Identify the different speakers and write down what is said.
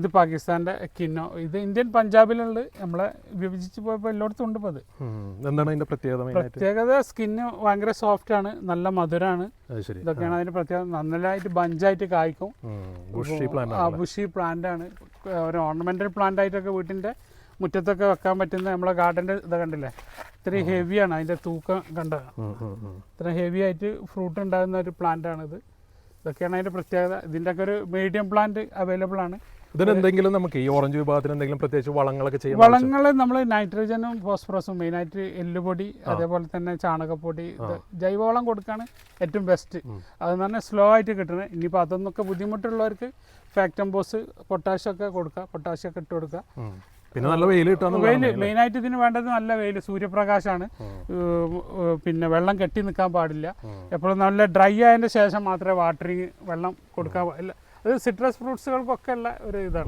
Speaker 1: ഇത് പാകിസ്ഥാന്റെ കിന്നോ. ഇത് ഇന്ത്യൻ പഞ്ചാബിലുണ്ട്. നമ്മളെ വിഭജിച്ച് പോയപ്പോൾ എല്ലായിടത്തും ഉണ്ട് ഇപ്പോൾ അത്.
Speaker 2: എന്താണ് അതിന്റെ പ്രത്യേകത
Speaker 1: പ്രത്യേകത സ്കിന്ന് ഭയങ്കര സോഫ്റ്റ് ആണ്. നല്ല മധുരമാണ് ഇതൊക്കെയാണ് അതിന്റെ പ്രത്യേകത. നന്നായിട്ട് ബഞ്ചായിട്ട് കായ്ക്കും.
Speaker 2: ബുഷി പ്ലാന്റ്
Speaker 1: ആണ്. ഒരു ഓർണമെന്റൽ പ്ലാന്റ് ആയിട്ടൊക്കെ വീട്ടിന്റെ മുറ്റത്തൊക്കെ വെക്കാൻ പറ്റുന്ന നമ്മളെ ഗാർഡന്റെ ഇത് കണ്ടില്ലേ? ഇത്രയും ഹെവിയാണ് അതിന്റെ തൂക്കം കണ്ട. ഇത്ര ഹെവി ആയിട്ട് ഫ്രൂട്ട് ഉണ്ടാകുന്ന ഒരു പ്ലാന്റ് ഇത് ഇതൊക്കെയാണ് അതിന്റെ പ്രത്യേകത. ഇതിന്റെ ഒക്കെ ഒരു മീഡിയം പ്ലാന്റ് അവൈലബിൾ ആണ്.
Speaker 2: ഇതിന് എന്തെങ്കിലും നമുക്ക് ഈ ഓറഞ്ച് വിഭാഗത്തിന് എന്തെങ്കിലും പ്രത്യേകിച്ച് വളങ്ങളൊക്കെ ചെയ്യും
Speaker 1: വളങ്ങൾ നമ്മൾ നൈട്രജനും ഫോസ്ഫറസും മെയിനായിട്ട് എല്ലുപൊടി അതേപോലെ തന്നെ ചാണകപ്പൊടി ജൈവവളം കൊടുക്കാണ് ഏറ്റവും ബെസ്റ്റ് അതെന്ന് പറഞ്ഞാൽ സ്ലോ ആയിട്ട് കിട്ടണം ഇനിയിപ്പോൾ അതൊന്നൊക്കെ ബുദ്ധിമുട്ടുള്ളവർക്ക് ഫാക്ടംബോസ് ബോസ് ഒക്കെ കൊടുക്കുക പൊട്ടാഷ്യമൊക്കെ ഇട്ട് കൊടുക്കുക
Speaker 2: പിന്നെ നല്ല വെയിൽ
Speaker 1: വെയിൽ മെയിനായിട്ട് ഇതിന് വേണ്ടത് നല്ല വെയിൽ സൂര്യപ്രകാശമാണ് പിന്നെ വെള്ളം കെട്ടി നിൽക്കാൻ പാടില്ല. എപ്പോഴും നല്ല ഡ്രൈ ആയതിന്റെ ശേഷം മാത്രമേ വാട്ടറിങ് വെള്ളം കൊടുക്കാൻ അത് സിട്രസ് ഫ്രൂട്ട്സുകൾക്കൊക്കെ ഉള്ള ഒരു ഇതാണ്.